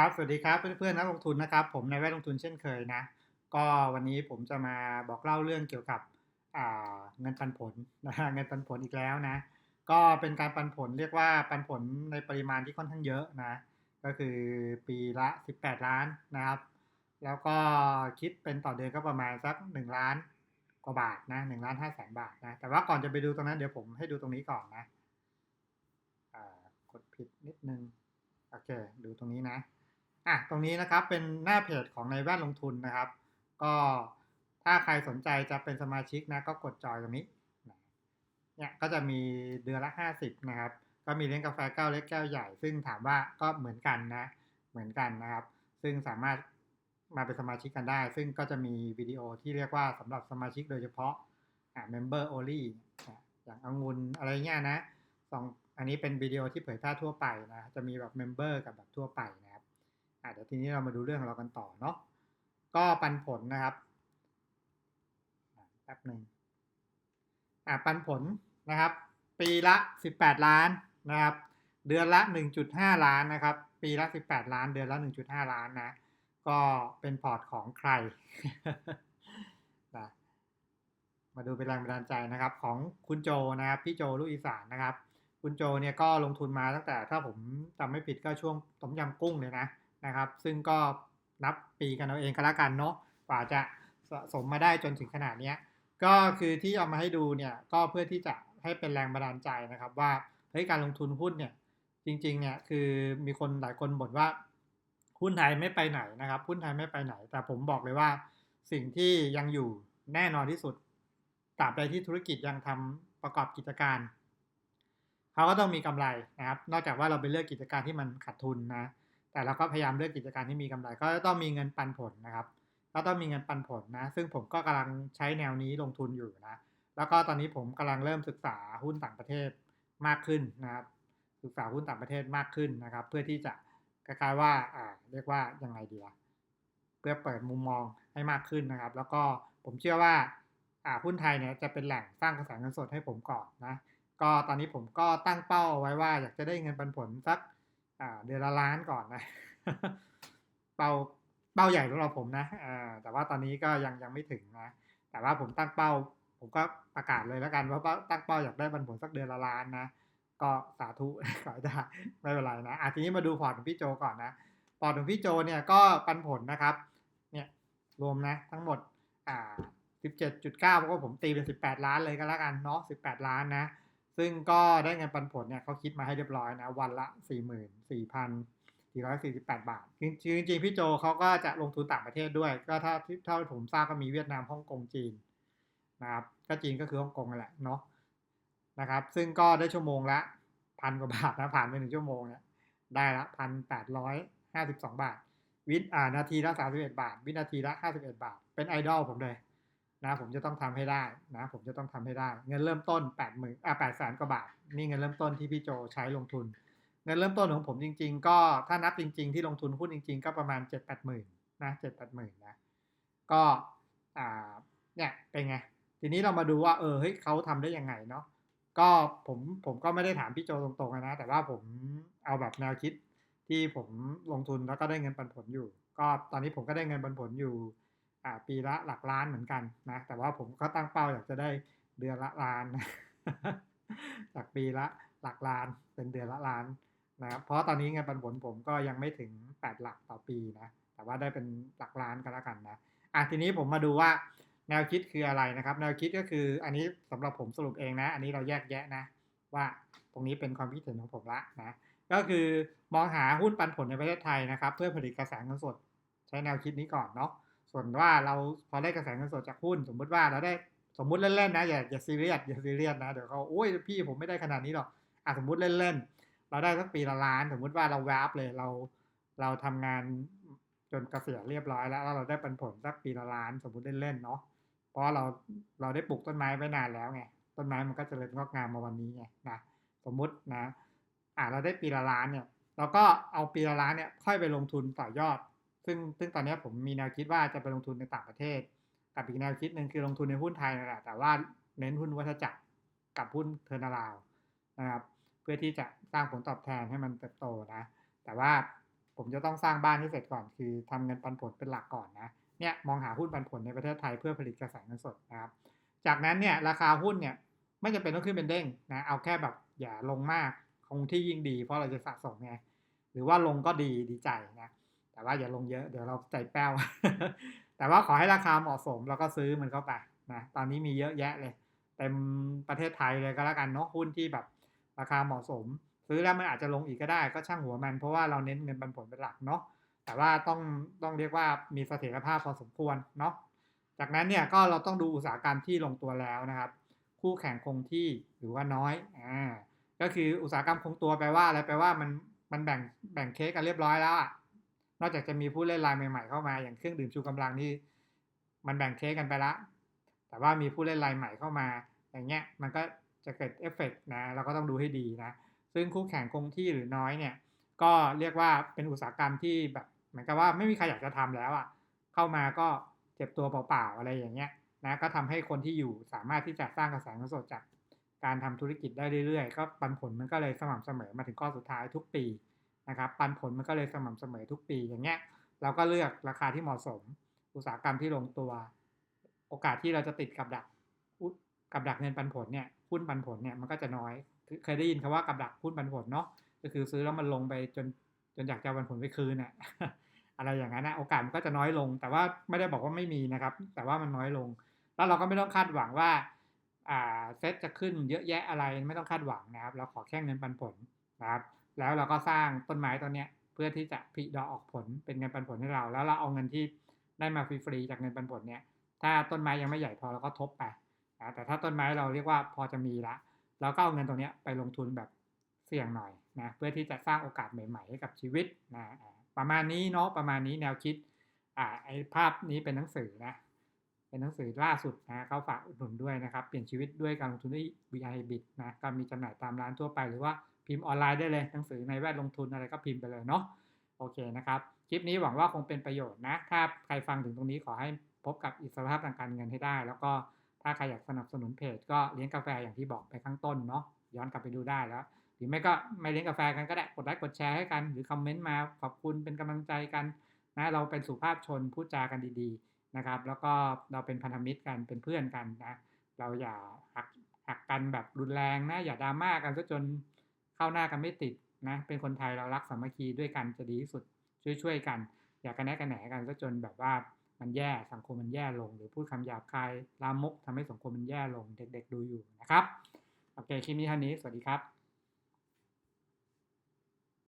ครับ สวัสดีครับเพื่อนๆนักลงทุนนะครับ ผมในแวดลงทุนเช่นเคยนะ ก็วันนี้ผมจะมาบอกเล่าเรื่องเกี่ยวกับเงินปันผลนะเงินปันผลอีกแล้วนะ ก็เป็นการปันผลเรียกว่าปันผลในปริมาณที่ค่อนข้างเยอะนะ ก็คือปีละ 18 ล้านนะครับ แล้วก็คิดเป็นต่อเดือนก็ประมาณสัก 1 ล้านกว่าบาทนะ1ล้าน5แสนบาทนะ แต่ว่าก่อนจะไปดูตรงนั้นเดี๋ยวผมให้ดูตรงนี้ก่อนนะกดผิดนิดนึง โอเค ดูตรงนี้นะ อะตรงนี้นะครับเป็นหน้าเพจของในแวดลงทุนนะครับ ก็ถ้าใครสนใจจะเป็นสมาชิกนะก็กดจอยตรงนี้เนี่ยก็จะมีเดือนละ 50 นะครับ ก็มีเลี้ยงกาแฟแก้วเล็กแก้วใหญ่ ซึ่งถามว่าก็เหมือนกันนะ เหมือนกันนะครับ ซึ่งสามารถมาเป็นสมาชิกกันได้ ซึ่งก็จะมีวิดีโอที่เรียกว่าสำหรับสมาชิกโดยเฉพาะอ่า member only นะอย่างองุ่นอะไรเงี้ยนะสองอันนี้เป็นวิดีโอที่เผยแพร่ทั่วไปนะ จะมีแบบ member กับแบบทั่วไปนะ เดี๋ยวทีนี้เรามาดูเรื่องของเรากันต่อเนาะก็ปันผลนะครับแป๊บหนึ่งอ่าปันผลนะครับ ปีละ 18 ล้านนะครับ เดือนละ 1.5 ล้านนะครับ ปีละ 18 ล้าน เดือนละ 1.5 ล้านนะ ก็เป็นพอร์ตของใครนะมาดูเป็นแรงบันดาลใจนะครับ ของคุณโจนะครับพี่โจลูกอีสานนะครับ คุณโจเนี่ยก็ลงทุนมาตั้งแต่ถ้าผมจำไม่ผิดก็ช่วงต้มยำกุ้งเลยนะ นะครับ ซึ่งก็นับปีกันเอาเองก็แล้วกันเนาะกว่าจะสะสมมาได้จนถึงขนาดนี้ก็คือที่เอามาให้ดูเนี่ยก็เพื่อที่จะให้เป็นแรงบันดาลใจนะครับ ว่าเฮ้ยการลงทุนหุ้นเนี่ยจริงๆเนี่ยคือมีคนหลายคนบ่นว่าหุ้นไทยไม่ไปไหนนะครับหุ้นไทยไม่ไปไหน แต่ผมบอกเลยว่าสิ่งที่ยังอยู่แน่นอนที่สุดตราบใดที่ธุรกิจยังทำประกอบกิจการเขาก็ต้องมีกำไรนะครับ นอกจากว่าเราไปเลือกกิจการที่มันขาดทุนนะ แต่เราก็พยายามเลือกกิจการที่มีกำไร ก็ต้องมีเงินปันผลนะครับก็ต้องมีเงินปันผลนะ ซึ่งผมก็กำลังใช้แนวนี้ลงทุนอยู่นะ แล้วก็ตอนนี้ผมกำลังเริ่มศึกษาหุ้นต่างประเทศมากขึ้นนะครับ ศึกษาหุ้นต่างประเทศมากขึ้นนะครับ เพื่อที่จะคล้ายๆว่าอ่าเรียกว่ายังไงดีละเพื่อเปิดมุมมองให้มากขึ้นนะครับ แล้วก็ผมเชื่อว่าอ่าหุ้นไทยเนี่ยจะเป็นแหล่งสร้างกระแสเงินสดให้ผมก่อนนะ ก็ตอนนี้ผมก็ตั้งเป้าไว้ว่าอยากจะได้เงินปันผลสัก อ่าเดือนละล้านก่อนนะ เป้าเป้าใหญ่สำหรับผมนะอ่าแต่ว่าตอนนี้ก็ยังยังไม่ถึงนะ แต่ว่าผมตั้งเป้า ผมก็ประกาศเลยแล้วกันว่าตั้งเป้าอยากได้ปันผลสักเดือนละล้านนะ ก็สาธุขอได้ไม่เป็นไรนะอะทีนี้มาดูพอร์ตของพี่โจก่อนนะ พอร์ตของพี่โจเนี่ยก็ปันผลนะครับ เนี่ยรวมนะ ทั้งหมดอ่า17.9เพราะว่าผมตีเป็น 18 ล้านเลยก็แล้วกันเนาะ18 ล้านนะ ซึ่งก็ได้เงินปันผลเนี่ยเขาคิดมาให้เรียบร้อยนะ วันละ 44,448 บาท จริงจริงพี่โจเขาก็จะลงทุนต่างประเทศด้วย ก็ถ้าเท่าผมทราบก็มีเวียดนามฮ่องกงจีนนะครับก็จีนก็คือฮ่องกงนั่นแหละเนาะนะครับ ซึ่งก็ได้ชั่วโมงละพันกว่าบาทนะผ่านไปหนึ่งชั่วโมงเนี่ยได้ละพันแปดร้อยห้าสิบสองบาท วิอ่านาทีละสามสิบเอ็ดบาท วินาทีละห้าสิบเอ็ดบาท เป็นไอดอลผมเลย นะผมจะต้องทำให้ได้นะผมจะต้องทำให้ได้ เงินเริ่มต้นแปดหมื่นอ่าแปดแสนกว่าบาทนี่เงินเริ่มต้นที่พี่โจใช้ลงทุน เงินเริ่มต้นของผมจริง ๆ ก็ถ้านับจริง ๆ ที่ลงทุนหุ้นจริง ๆ ก็ประมาณเจ็ดแปดหมื่นนะเจ็ดแปดหมื่นนะก็อ่าเนี่ยเป็นไงทีนี้เรามาดูว่าเออเฮ้ยเขาทำได้ยังไงเนาะก็ผมผมก็ไม่ได้ถามพี่โจตรงๆนะ แต่ว่าผมเอาแบบแนวคิดที่ผมลงทุนแล้วก็ได้เงินปันผลอยู่ ก็ตอนนี้ผมก็ได้เงินปันผลอยู่ ปีละหลักล้านเหมือนกันนะแต่ว่าผมก็ตั้งเป้าอยากจะได้เดือนละล้านนะจากปีละหลักล้านเป็นเดือนละล้านนะครับเพราะตอนนี้เงินปันผลผมก็ยังไม่ถึง 8 หลักต่อปีนะแต่ว่าได้เป็นหลักล้านก็แล้วกันนะอะทีนี้ผมมาดูว่าแนวคิดคืออะไรนะครับ แนวคิดก็คืออันนี้สำหรับผมสรุปเองนะ อันนี้เราแยกแยะนะ ว่าตรงนี้เป็นความคิดเห็นของผมละนะก็คือมองหาหุ้นปันผลในประเทศไทยนะครับ เพื่อผลิตกระแสเงินสด ใช้แนวคิดนี้ก่อนเนาะ ส่วนว่าเราพอได้กระแสเงินสดจากหุ้น สมมติว่าเราได้สมมติเล่นๆนะอย่าอย่าซีเรียสอย่าซีเรียสนะเดี๋ยวเขาโอ้ยพี่ผมไม่ได้ขนาดนี้หรอกอะสมมติเล่นๆเราได้สักปีละล้าน สมมติว่าเราแวบเลยเรา เราทำงานจนเกษียณเรียบร้อยแล้วเราได้ปันผลสักปีละล้าน สมมติเล่นๆเนาะเพราะเราเราได้ปลูกต้นไม้ไว้นานแล้วไงต้นไม้มันก็จะเจริญงอกงามมาวันนี้ไงนะสมมุตินะ อ่าเราได้ปีละล้านเนี่ยเราก็เอาปีละล้านเนี่ยค่อยไปลงทุนต่อยอด ซึ่งซึ่งตอนนี้ผมมีแนวคิดว่าจะไปลงทุนในต่างประเทศ กับอีกแนวคิดหนึ่งคือลงทุนในหุ้นไทยนั่นแหละแต่ว่าเน้นหุ้นวัฏจักรกับหุ้นเทอร์นาลาวนะครับเพื่อที่จะสร้างผลตอบแทนให้มันเติบโตนะ แต่ว่าผมจะต้องสร้างบ้านให้เสร็จก่อน คือทำเงินปันผลเป็นหลักก่อนนะเนี่ยมองหาหุ้นปันผลในประเทศไทยเพื่อผลิตกระแสเงินสดนะครับ จากนั้นเนี่ยราคาหุ้นเนี่ยไม่จำเป็นต้องขึ้นเป็นเด้งนะเอาแค่แบบอย่าลงมากคงที่ยิ่งดี เพราะเราจะสะสมไงหรือว่าลงก็ดีดีใจนะ แต่ว่าอย่าลงเยอะเดี๋ยวเราใจแป้ว แต่ว่าขอให้ราคาเหมาะสมแล้วก็ซื้อมันเข้าไปนะตอนนี้มีเยอะแยะเลย เต็มประเทศไทยเลยก็แล้วกันเนาะหุ้นที่แบบราคาเหมาะสม ซื้อแล้วมันอาจจะลงอีกก็ได้ก็ช่างหัวมัน เพราะว่าเราเน้นเงินปันผลเป็นหลักเนาะแต่ว่าต้องต้องเรียกว่ามีเสถียรภาพพอสมควรเนาะจากนั้นเนี่ยก็เราต้องดูอุตสาหกรรมที่ลงตัวแล้วนะครับ คู่แข่งคงที่หรือว่าน้อยอ่าก็คืออุตสาหกรรมคงตัวแปลว่าอะไรแปลว่ามันมันแบ่งแบ่งเค้กกันเรียบร้อยแล้วอะ นอกจากจะมีผู้เล่นรายใหม่ๆเข้ามาอย่างเครื่องดื่มชูกำลังนี่มันแบ่งเค้กกันไปละ แต่ว่ามีผู้เล่นรายใหม่เข้ามา อย่างเงี้ยมันก็จะเกิดเอฟเฟกต์นะเราก็ต้องดูให้ดีนะ ซึ่งคู่แข่งคงที่หรือน้อยเนี่ย ก็เรียกว่าเป็นอุตสาหกรรมที่แบบเหมือนกับว่าไม่มีใครอยากจะทำแล้วอะ่ะเข้ามาก็เจ็บตัวเปล่าๆอะไรอย่างเงี้ยนะก็ทำให้คนที่อยู่สามารถที่จะสร้างกระแสเงินสดจากการทำธุรกิจได้เรื่อยๆ ก็ปันผลมันก็เลยสม่ำเสมอมาถึงข้อสุดท้ายทุกปี นะครับปันผลมันก็เลยสม่ำเสมอทุกปีอย่างเงี้ยเราก็เลือกราคาที่เหมาะสม อุตสาหกรรมที่ลงตัว โอกาสที่เราจะติดกับดักกับดักเงินปันผลเนี่ยหุ้นปันผลเนี่ยมันก็จะน้อย เคยได้ยินคำว่ากับดักหุ้นปันผลเนาะก็คือซื้อแล้วมันลงไปจนจนอยากจะปันผลไปคืนน่ะอะไรอย่างนั้นนะโอกาสมันก็จะน้อยลง แต่ว่าไม่ได้บอกว่าไม่มีนะครับ แต่ว่ามันน้อยลง แล้วเราก็ไม่ต้องคาดหวังว่าอ่าเซ็ตจะขึ้นเยอะแยะอะไรไม่ต้องคาดหวังนะครับ เราขอแค่เงินปันผลนะครับ แล้วเราก็สร้างต้นไม้ต้นเนี้ยเพื่อที่จะผลิดอกออกผลเป็นเงินปันผลให้เรา แล้วเราเอาเงินที่ได้มาฟรีๆจากเงินปันผลเนี้ยถ้าต้นไม้ยังไม่ใหญ่พอเราก็ทบไปนะแต่ถ้าต้นไม้เราเรียกว่าพอจะมีละเราก็เอาเงินตรงนี้ไปลงทุนแบบเสี่ยงหน่อยนะเพื่อที่จะสร้างโอกาสใหม่ ๆ ให้กับชีวิตนะประมาณนี้เนาะประมาณนี้แนวคิดอ่าไอภาพนี้เป็นหนังสือนะเป็นหนังสือล่าสุดนะเขาฝากอุดหนุนด้วยนะครับ เปลี่ยนชีวิตด้วยการลงทุนด้วย VI Bit นะก็มีจำหน่ายตามร้านทั่วไปหรือว่า พิมพ์ออนไลน์ได้เลยหนังสือในแวดลงทุนอะไรก็พิมพ์ไปเลยเนาะโอเคนะครับ คลิปนี้หวังว่าคงเป็นประโยชน์นะ ถ้าใครฟังถึงตรงนี้ขอให้พบกับอิสรภาพทางการเงินให้ได้ แล้วก็ถ้าใครอยากสนับสนุนเพจก็เลี้ยงกาแฟอย่างที่บอกไปข้างต้นเนาะย้อนกลับไปดูได้แล้ว หรือไม่ก็ไม่เลี้ยงกาแฟกันก็ได้กดไลค์กดแชร์ให้กัน หรือคอมเมนต์มาขอบคุณเป็นกำลังใจกันนะเราเป็นสุภาพชนพูดจากันดีๆนะครับ แล้วก็เราเป็นพันธมิตรกันเป็นเพื่อนกันนะ เราอย่าหักหักกันแบบรุนแรงนะอย่าดราม่ากันซะจน เข้าหน้ากันไม่ติดนะ เป็นคนไทยเรารักสามัคคีด้วยกันจะดีที่สุดช่วยๆกัน อย่ากันแนกกันแหนกันซะจนแบบว่ามันแย่สังคมมันแย่ลง หรือพูดคำหยาบคายลามกทำให้สังคมมันแย่ลงเด็ก ๆ ดูอยู่นะครับโอเคคลิปนี้เท่านี้สวัสดีครับ